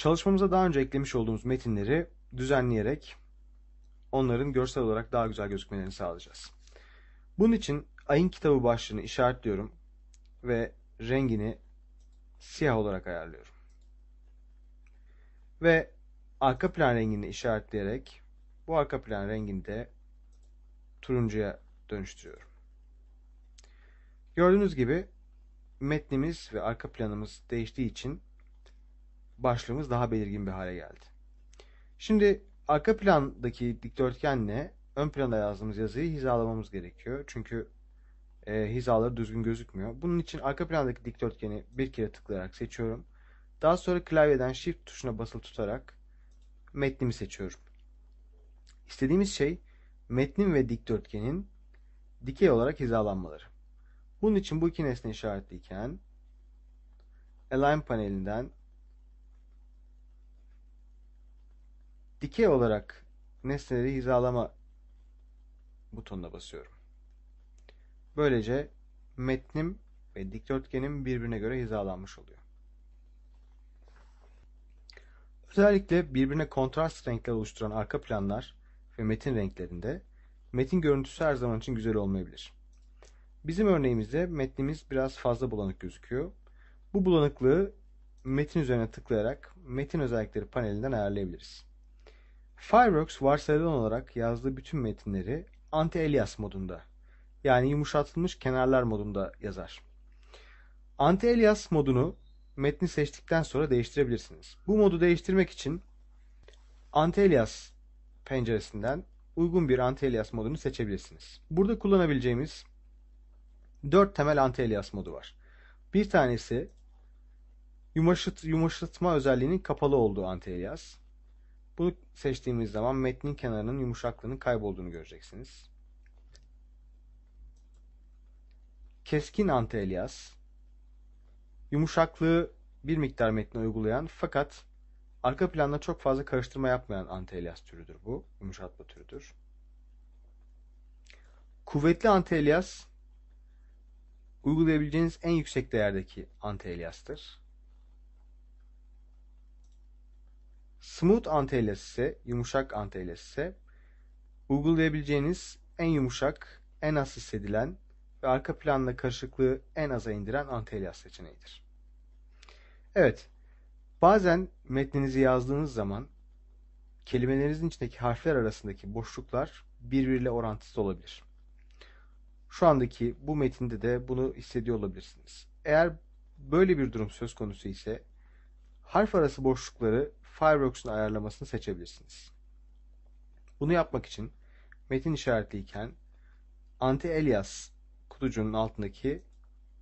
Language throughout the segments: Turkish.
Çalışmamıza daha önce eklemiş olduğumuz metinleri düzenleyerek onların görsel olarak daha güzel gözükmelerini sağlayacağız. Bunun için ayın kitabı başlığını işaretliyorum ve rengini siyah olarak ayarlıyorum. Ve arka plan rengini işaretleyerek bu arka plan rengini de turuncuya dönüştürüyorum. Gördüğünüz gibi metnimiz ve arka planımız değiştiği için başlığımız daha belirgin bir hale geldi. Şimdi arka plandaki dikdörtgenle ön planda yazdığımız yazıyı hizalamamız gerekiyor. Çünkü e, hizaları düzgün gözükmüyor. Bunun için arka plandaki dikdörtgeni bir kere tıklayarak seçiyorum. Daha sonra klavyeden Shift tuşuna basılı tutarak metnimi seçiyorum. İstediğimiz şey metnin ve dikdörtgenin dikey olarak hizalanmaları. Bunun için bu iki nesne işaretliyken Align panelinden dikey olarak nesneleri hizalama butonuna basıyorum. Böylece metnim ve dikdörtgenim birbirine göre hizalanmış oluyor. Özellikle birbirine kontrast renkler oluşturan arka planlar ve metin renklerinde metin görüntüsü her zaman için güzel olmayabilir. Bizim örneğimizde metnimiz biraz fazla bulanık gözüküyor. Bu bulanıklığı metin üzerine tıklayarak metin özellikleri panelinden ayarlayabiliriz. Fireworks varsayılan olarak yazdığı bütün metinleri anti-alias modunda yani yumuşatılmış kenarlar modunda yazar. Anti-alias modunu metni seçtikten sonra değiştirebilirsiniz. Bu modu değiştirmek için anti-alias penceresinden uygun bir anti-alias modunu seçebilirsiniz. Burada kullanabileceğimiz 4 temel anti-alias modu var. Bir tanesi yumuşat, yumuşatma özelliğinin kapalı olduğu anti-alias. Bunu seçtiğimiz zaman metnin kenarının yumuşaklığının kaybolduğunu göreceksiniz. Keskin anti-alias yumuşaklığı bir miktar metne uygulayan fakat arka planda çok fazla karıştırma yapmayan anti-alias türüdür bu. Yumuşatma türüdür. Kuvvetli anti-alias uygulayabileceğiniz en yüksek değerdeki anti-alias'tır. Smooth anti-alias ise, yumuşak anti-alias ise uygulayabileceğiniz en yumuşak, en az hissedilen ve arka planla karışıklığı en aza indiren anti-alias seçeneğidir. Evet, bazen metninizi yazdığınız zaman kelimelerinizin içindeki harfler arasındaki boşluklar birbiriyle orantısız olabilir. Şu andaki bu metinde de bunu hissediyor olabilirsiniz. Eğer böyle bir durum söz konusu ise harf arası boşlukları Fireworks'un ayarlamasını seçebilirsiniz. Bunu yapmak için metin işaretliyken anti-alias kutucuğunun altındaki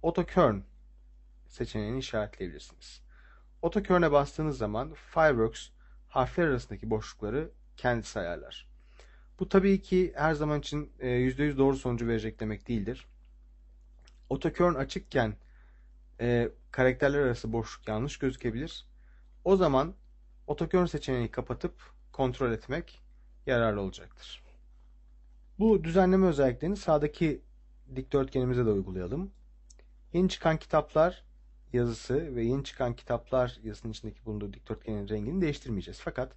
AutoKern seçeneğini işaretleyebilirsiniz. AutoKern'e bastığınız zaman Fireworks harfler arasındaki boşlukları kendisi ayarlar. Bu tabii ki her zaman için %100 e, doğru sonucu verecek demek değildir. AutoKern açıkken e, karakterler arası boşluk yanlış gözükebilir. O zaman AutoKern seçeneğini kapatıp kontrol etmek yararlı olacaktır. Bu düzenleme özelliklerini sağdaki dikdörtgenimize de uygulayalım. Yeni çıkan kitaplar yazısı ve yeni çıkan kitaplar yazısının içindeki bulunduğu dikdörtgenin rengini değiştirmeyeceğiz. Fakat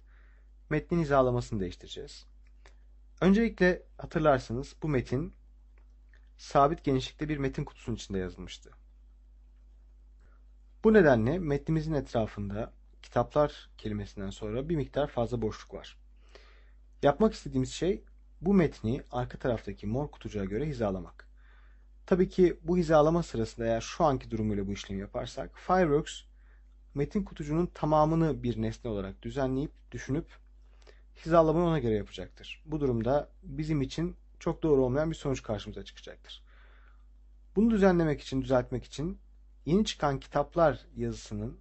metnin hizalamasını değiştireceğiz. Öncelikle hatırlarsınız bu metin sabit genişlikte bir metin kutusunun içinde yazılmıştı. Bu nedenle metnimizin etrafında kitaplar kelimesinden sonra bir miktar fazla boşluk var. Yapmak istediğimiz şey bu metni arka taraftaki mor kutucuğa göre hizalamak. Tabii ki bu hizalama sırasında eğer şu anki durumuyla bu işlemi yaparsak Fireworks metin kutucuğunun tamamını bir nesne olarak düzenleyip düşünüp hizalamayı ona göre yapacaktır. Bu durumda bizim için çok doğru olmayan bir sonuç karşımıza çıkacaktır. Bunu düzenlemek için, düzeltmek için yeni çıkan kitaplar yazısının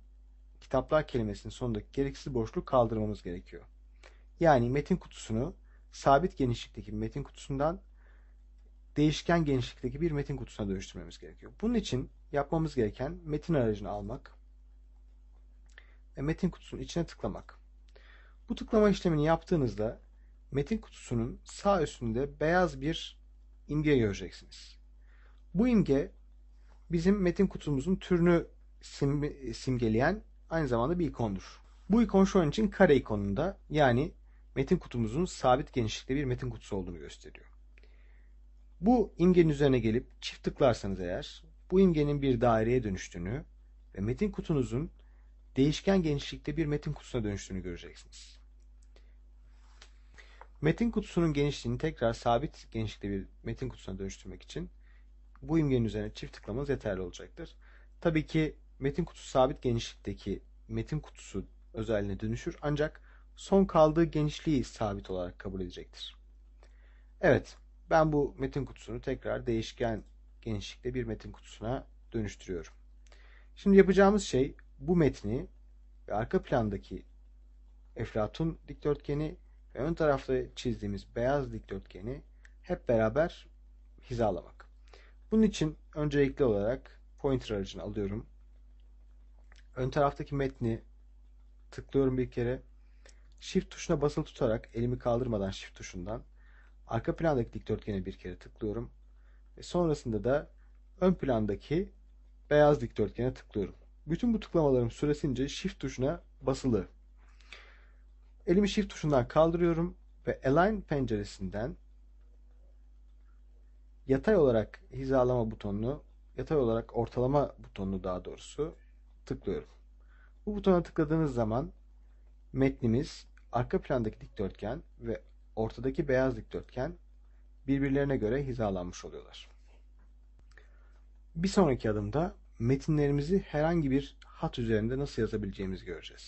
kitaplar kelimesinin sonundaki gereksiz boşluğu kaldırmamız gerekiyor. Yani metin kutusunu sabit genişlikteki metin kutusundan değişken genişlikteki bir metin kutusuna dönüştürmemiz gerekiyor. Bunun için yapmamız gereken metin aracını almak ve metin kutusunun içine tıklamak. Bu tıklama işlemini yaptığınızda metin kutusunun sağ üstünde beyaz bir imge göreceksiniz. Bu imge bizim metin kutumuzun türünü sim simgeleyen aynı zamanda bir ikondur. Bu ikon şu an için kare ikonunda yani metin kutumuzun sabit genişlikte bir metin kutusu olduğunu gösteriyor. Bu imgenin üzerine gelip çift tıklarsanız eğer bu imgenin bir daireye dönüştüğünü ve metin kutunuzun değişken genişlikte bir metin kutusuna dönüştüğünü göreceksiniz. Metin kutusunun genişliğini tekrar sabit genişlikte bir metin kutusuna dönüştürmek için bu imgenin üzerine çift tıklamanız yeterli olacaktır. Tabii ki metin kutusu sabit genişlikteki metin kutusu özelliğine dönüşür ancak son kaldığı genişliği sabit olarak kabul edecektir. Evet, ben bu metin kutusunu tekrar değişken genişlikte bir metin kutusuna dönüştürüyorum. Şimdi yapacağımız şey bu metni ve arka plandaki Eflatun dikdörtgeni ve ön tarafta çizdiğimiz beyaz dikdörtgeni hep beraber hizalamak. Bunun için öncelikli olarak pointer aracını alıyorum. Ön taraftaki metni tıklıyorum bir kere. Shift tuşuna basılı tutarak elimi kaldırmadan Shift tuşundan arka plandaki dikdörtgene bir kere tıklıyorum. Ve sonrasında da ön plandaki beyaz dikdörtgene tıklıyorum. Bütün bu tıklamalarım süresince Shift tuşuna basılı. Elimi Shift tuşundan kaldırıyorum ve Align penceresinden yatay olarak hizalama butonunu, yatay olarak ortalama butonunu daha doğrusu tıklıyorum. Bu butona tıkladığınız zaman metnimiz, arka plandaki dikdörtgen ve ortadaki beyaz dikdörtgen birbirlerine göre hizalanmış oluyorlar. Bir sonraki adımda metinlerimizi herhangi bir hat üzerinde nasıl yazabileceğimizi göreceğiz.